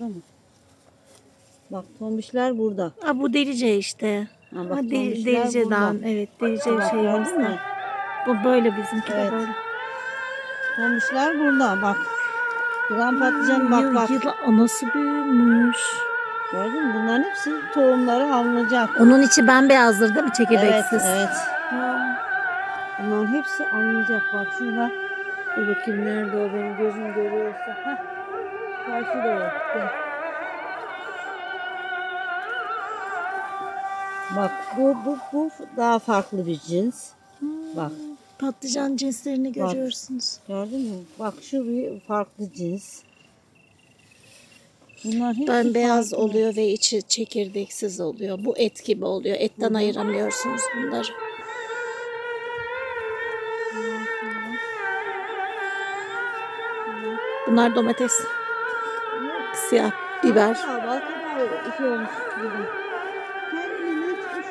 Burada mı? Bak tombişler burada. Aa, bu delice işte. Ha, bak, Ha, de, delice burada. dağın. Evet delice Bak, şey gördün mü? Bu böyle bizimki Evet. de böyle. Tombişler burada bak. Duran patlıcan bak bak. yıl- nasıl büyümüş. Gördün mü? Bunların hepsi tohumları alınacak. Onun içi bembeyazdır değil mi Evet, çekirdeksiz? evet. Ha. Bunların hepsi alınacak. Bak şurada. Dur bakayım nerede o benim gözüm görüyorsa. Heh. Karşıda o. Gel. Bak bu, bu, bu daha farklı bir cins. Bak Patlıcan cinslerini Bak. görüyorsunuz. gördün mü? Bak şu bir farklı cins. Bunlar hepsi Bembeyaz farklı. oluyor ve içi çekirdeksiz oluyor. Bu et gibi oluyor. Etten ayıramıyorsunuz bunları. Bunlar domates. Siyah biber. Balkabağı, balkabağı iki olmuş bugün. Kendiliğinden çıkmış.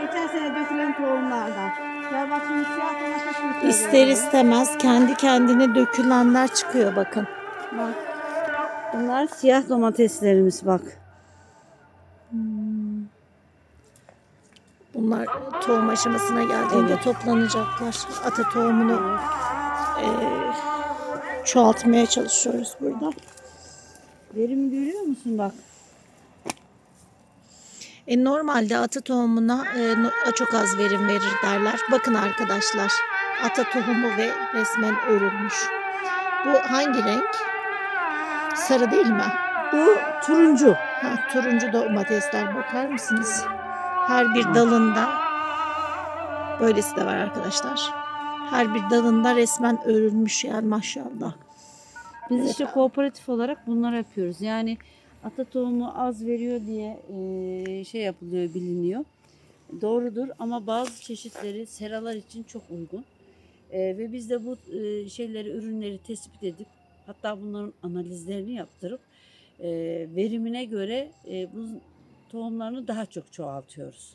Geçen sene dökülen tohumlardan. Ya bak şimdi siyah domates mi söylüyor? İster istemez kendi kendine dökülenler çıkıyor bakın. Bak. Bunlar siyah domateslerimiz bak. Bunlar tohum aşamasına geldiğinde Evet. toplanacaklar. Ata tohumunu eee, çoğaltmaya çalışıyoruz burada. Verimi görüyor musun bak? E, normalde ata tohumuna e, çok az verim verir derler. Bakın arkadaşlar ata tohumu ve resmen örülmüş. Bu hangi renk? Sarı değil mi? Bu turuncu. Ha, turuncu domatesler bakar mısınız? Her bir dalında böylesi de var arkadaşlar. Her bir dalında resmen örülmüş yani maşallah. Biz işte kooperatif olarak bunları yapıyoruz. Yani ata tohumu az veriyor diye e, şey yapılıyor biliniyor. Doğrudur ama bazı çeşitleri seralar için çok uygun. E, ve biz de bu e, şeyleri, ürünleri tespit edip hatta bunların analizlerini yaptırıp e, verimine göre e, bu tohumlarını daha çok çoğaltıyoruz.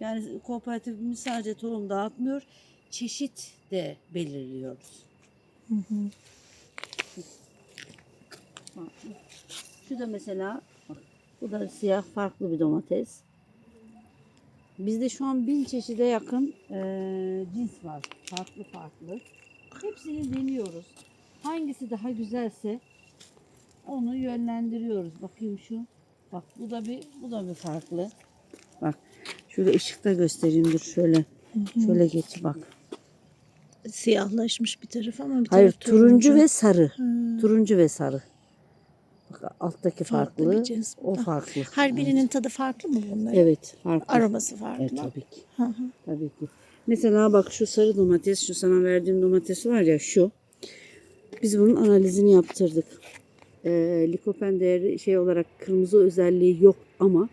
Yani kooperatifimiz sadece tohum dağıtmıyor, çeşit de belirliyoruz. Bak, Şu da mesela bak, bu da siyah farklı bir domates. Bizde şu an bin çeşide yakın eee, cins var. Farklı farklı. Hepsini deniyoruz. Hangisi daha güzelse onu yönlendiriyoruz. Bakayım şu. Bak bu da bir bu da bir farklı. Bak şöyle ışıkta göstereyim dur şöyle. Şöyle geç bak. Siyahlaşmış bir taraf ama bir Hayır taraf turuncu ve sarı. Hmm. Turuncu ve sarı. Alttaki Farklı farklı. o farklı. Her birinin tadı farklı mı bunların? Evet farklı. Aroması farklı. Evet tabii ki. Hı hı. Tabii ki. Mesela bak şu sarı domates, şu sana verdiğim domates var ya şu. Biz bunun analizini yaptırdık. Ee, likopen değeri şey olarak kırmızı özelliği yok ama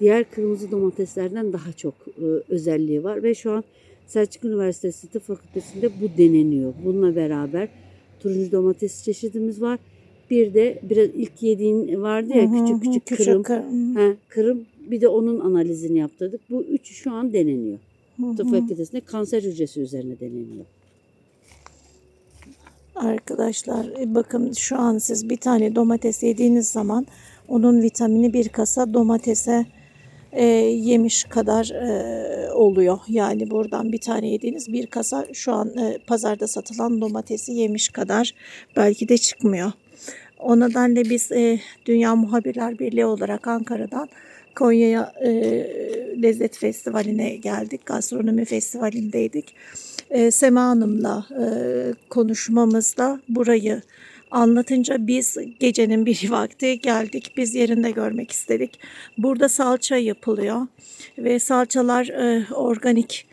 diğer kırmızı domateslerden daha çok e, özelliği var ve şu an Selçuk Üniversitesi Tıp Fakültesi'nde bu deneniyor. Bununla beraber turuncu domates çeşidimiz var. Bir de biraz ilk yediğin vardı ya küçük küçük küçük kırım. kırım. He, kırım bir de onun analizini yaptırdık. Bu üçü şu an deneniyor. Tıp fakültesinde kanser hücresi üzerine deneniyor. Arkadaşlar e, bakın şu an siz bir tane domates yediğiniz zaman onun vitamini bir kasa domatese e, yemiş kadar e, oluyor. Yani buradan bir tane yediğiniz bir kasa şu an e, pazarda satılan domatesi yemiş kadar belki de çıkmıyor. O nedenle biz e, Dünya Muhabirler Birliği olarak Ankara'dan Konya'ya e, Lezzet Festivali'ne geldik. Gastronomi Festivali'ndeydik. E, Sema Hanım'la e, konuşmamızda burayı anlatınca biz gecenin bir vakti geldik. Biz yerinde görmek istedik. Burada salça yapılıyor ve salçalar e, organik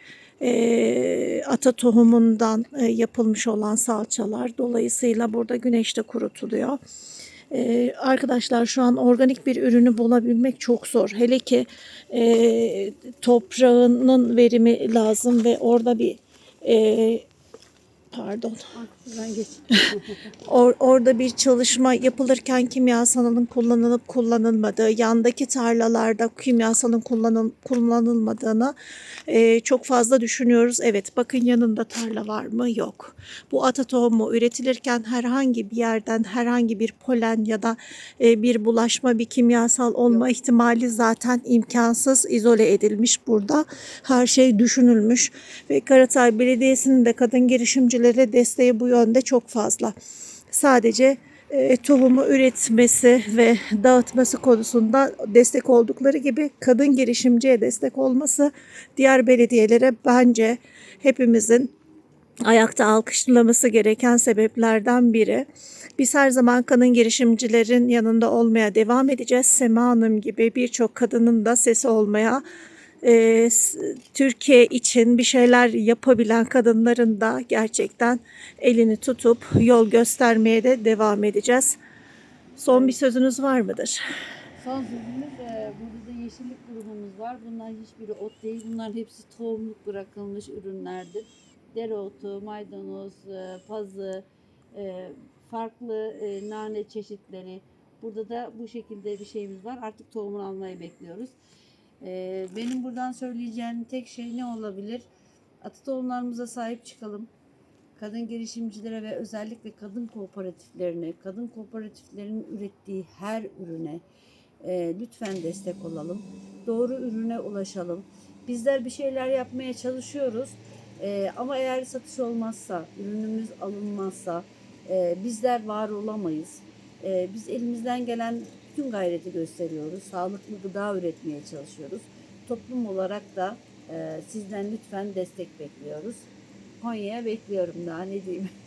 e, ata tohumundan e, yapılmış olan salçalar. Dolayısıyla burada güneşte kurutuluyor. Ee, arkadaşlar şu an organik bir ürünü bulabilmek çok zor. Hele ki e, toprağının verimi lazım ve orada bir e, pardon Buradan geç. Or- orada bir çalışma yapılırken kimyasalın kullanılıp kullanılmadığı, yandaki tarlalarda kimyasalın kullanıl- kullanılmadığını e, çok fazla düşünüyoruz. Evet, bakın yanında tarla var mı? Yok. Bu ata tohumu üretilirken herhangi bir yerden herhangi bir polen ya da e, bir bulaşma, bir kimyasal olma ihtimali zaten imkansız, izole edilmiş burada. Her şey düşünülmüş ve Karatay Belediyesi'nin de kadın girişimcilere desteği bu yönde çok fazla. Sadece e, tohumu üretmesi ve dağıtması konusunda destek oldukları gibi kadın girişimciye destek olması diğer belediyelere bence hepimizin ayakta alkışlaması gereken sebeplerden biri. Biz her zaman kadın girişimcilerin yanında olmaya devam edeceğiz. Sema Hanım gibi birçok kadının da sesi olmaya e, Türkiye için bir şeyler yapabilen kadınların da gerçekten elini tutup yol göstermeye de devam edeceğiz. Son bir sözünüz var mıdır? Son sözümüz e, burada da yeşillik grubumuz var. Bunlar hiçbiri ot değil. Bunların hepsi tohumluk bırakılmış ürünlerdir. Dereotu, maydanoz, e, pazı, e, farklı e, nane çeşitleri. Burada da bu şekilde bir şeyimiz var. Artık tohumunu almayı bekliyoruz. E, benim buradan söyleyeceğim tek şey ne olabilir? Atı tohumlarımıza sahip çıkalım. Kadın girişimcilere ve özellikle kadın kooperatiflerine, kadın kooperatiflerin ürettiği her ürüne e, lütfen destek olalım. Doğru ürüne ulaşalım. Bizler bir şeyler yapmaya çalışıyoruz. E, ama eğer satış olmazsa, ürünümüz alınmazsa e, bizler var olamayız. E, biz elimizden gelen bütün gayreti gösteriyoruz. Sağlıklı gıda üretmeye çalışıyoruz. Toplum olarak da e, sizden lütfen destek bekliyoruz. Konya'ya bekliyorum daha ne diyeyim.